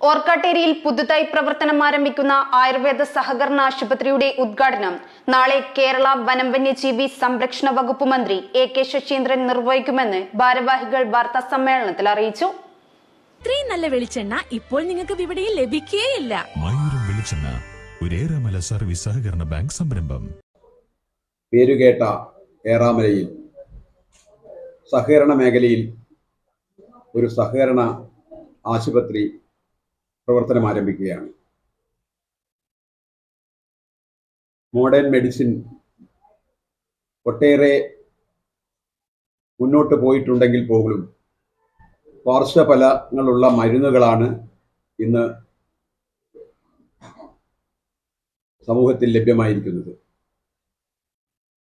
ഓർക്കാട്ടേരിയിൽ പുതുതായി പ്രവർത്തനം ആരംഭിക്കുന്ന ആയുർവേദ സഹകരണ ആശുപത്രിയുടെ ഉദ്ഘാടനം നാളെ കേരള വനം വന്യജീവി സംരക്ഷണ വകുപ്പ് മന്ത്രി എ കെ ശശീന്ദ്രൻ നിർവഹിക്കുമെന്ന് ഭാരവാഹികൾ വാർത്താ സമ്മേളനത്തിൽ അറിയിച്ചു. ഇത്രയും നല്ല വെളിച്ചെണ്ണ ഇപ്പോൾ നിങ്ങൾക്ക് വിപണിയിൽ ലഭിക്കുകയില്ല മയൂരം വെളിച്ചെണ്ണ ഒരേറെമല സർവീസ് സഹകരണ ബാങ്ക് സംരംഭം. പേരുകേട്ട ഏറാമലയിൽ സഹകരണ മേഖലയിൽ ഒരു സഹകരണ ആശുപത്രി പ്രവർത്തനം ആരംഭിക്കുകയാണ്. മോഡേൺ മെഡിസിൻ ഒട്ടേറെ മുന്നോട്ട് പോയിട്ടുണ്ടെങ്കിൽ പോലും പാർശ്വഫലങ്ങളുള്ള മരുന്നുകളാണ് ഇന്ന് സമൂഹത്തിൽ ലഭ്യമായിരിക്കുന്നത്.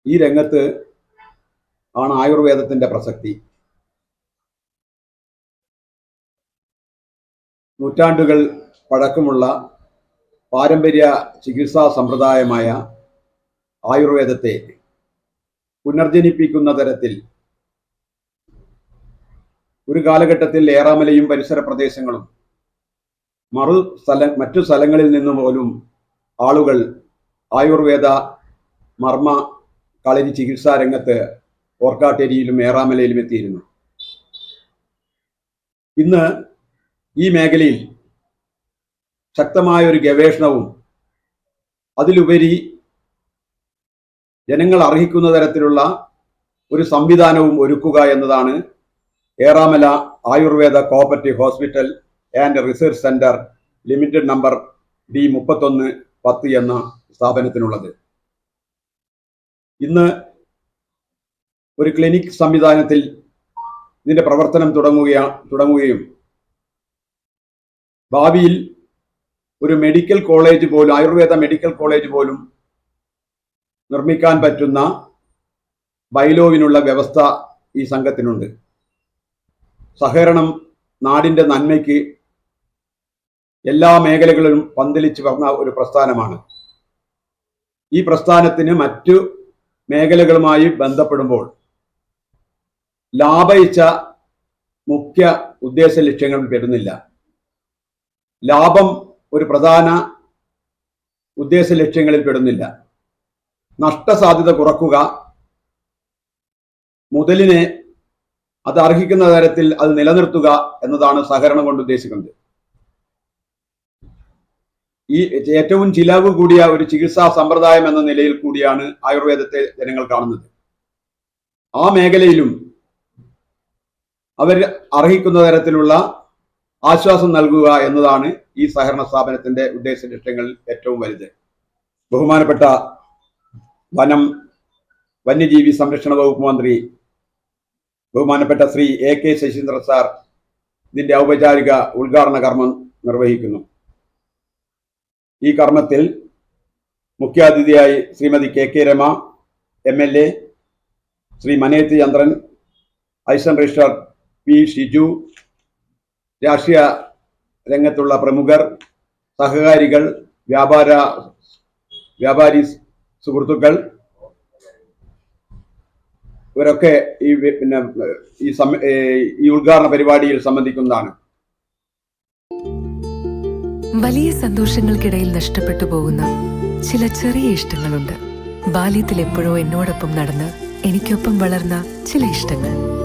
ഈ രംഗത്ത് ആണ് ആയുർവേദത്തിന്റെ പ്രസക്തി. നൂറ്റാണ്ടുകൾ പഴക്കമുള്ള പാരമ്പര്യ ചികിത്സാ സമ്പ്രദായമായ ആയുർവേദത്തെ പുനർജനിപ്പിക്കുന്ന തരത്തിൽ ഒരു കാലഘട്ടത്തിൽ ഏറാമലയും പരിസര പ്രദേശങ്ങളും മറു സ്ഥല മറ്റു സ്ഥലങ്ങളിൽ നിന്ന് പോലും ആളുകൾ ആയുർവേദ മർമ്മ കളരി ചികിത്സാ രംഗത്ത് ഓർക്കാട്ടേരിയിലും ഏറാമലയിലും എത്തിയിരുന്നു. ഇന്ന് ഈ മേഖലയിൽ ശക്തമായ ഒരു ഗവേഷണവും അതിലുപരി ജനങ്ങൾ അർഹിക്കുന്ന തരത്തിലുള്ള ഒരു സംവിധാനവും ഒരുക്കുക എന്നതാണ് Eramala Ayurveda cooperative hospital and research centre limited number D മുപ്പത്തൊന്ന് പത്ത് എന്ന സ്ഥാപനത്തിനുള്ളത്. ഇന്ന് ഒരു ക്ലിനിക് സംവിധാനത്തിൽ ഇതിന്റെ പ്രവർത്തനം തുടങ്ങുക തുടങ്ങുകയും ഭാവിയിൽ ഒരു മെഡിക്കൽ കോളേജ് പോലും ആയുർവേദ മെഡിക്കൽ കോളേജ് പോലും നിർമ്മിക്കാൻ പറ്റുന്ന ബൈലോവിനുള്ള വ്യവസ്ഥ ഈ സംഘത്തിനുണ്ട്. സഹകരണം നാടിന്റെ നന്മയ്ക്ക് എല്ലാ മേഖലകളിലും പന്തലിച്ച് പറഞ്ഞ ഒരു പ്രസ്ഥാനമാണ്. ഈ പ്രസ്ഥാനത്തിന് മറ്റു മേഖലകളുമായി ബന്ധപ്പെടുമ്പോൾ ലാഭയിച്ച മുഖ്യ ഉദ്ദേശ ലക്ഷ്യങ്ങൾ പെടുന്നില്ല. ലാഭം ഒരു പ്രധാന ഉദ്ദേശ ലക്ഷ്യങ്ങളിൽ പെടുന്നില്ല. നഷ്ടസാധ്യത കുറക്കുക. മുതലിനെ അത് അർഹിക്കുന്ന തരത്തിൽ അത് നിലനിർത്തുക എന്നതാണ് സഹകരണം കൊണ്ട് ഉദ്ദേശിക്കുന്നത്. ഈ ഏറ്റവും ചിലവ് കൂടിയ ഒരു ചികിത്സാ സമ്പ്രദായം എന്ന നിലയിൽ കൂടിയാണ് ആയുർവേദത്തെ ജനങ്ങൾ കാണുന്നത്. ആ മേഖലയിലും അവർ അർഹിക്കുന്ന തരത്തിലുള്ള ആശ്വാസം നൽകുക എന്നതാണ് ഈ സഹകരണ സ്ഥാപനത്തിന്റെ ഉദ്ദേശ ലക്ഷ്യങ്ങളിൽ ഏറ്റവും വലുത്. ബഹുമാനപ്പെട്ട വനം വന്യജീവി സംരക്ഷണ വകുപ്പ് മന്ത്രി ബഹുമാനപ്പെട്ട Shri A K Saseendra sir ഇതിന്റെ ഔപചാരിക ഉദ്ഘാടന കർമ്മം നിർവഹിക്കുന്നു. ഈ കർമ്മത്തിൽ മുഖ്യാതിഥിയായി Shrimati K K Rama M L A Shri Maneth Chandran Aison registrar P Shiju രാഷ്ട്രീയ രംഗത്തുള്ള പ്രമുഖർ സഹകാരികൾ വ്യാപാര വ്യാപാരി സുഹൃത്തുക്കൾ ഇവരൊക്കെ ഈ പിന്നെ ഈ സമ- ഈ ഉദ്ഘാടന പരിപാടിയിൽ സംബന്ധിക്കുന്നതാണ്. വലിയ സന്തോഷങ്ങൾക്കിടയിൽ നഷ്ടപ്പെട്ടു പോകുന്ന ചില ചെറിയ ഇഷ്ടങ്ങളുണ്ട്. ബാല്യത്തിൽ എപ്പോഴോ എന്നോടൊപ്പം നടന്ന് എനിക്കൊപ്പം വളർന്ന ചില ഇഷ്ടങ്ങൾ.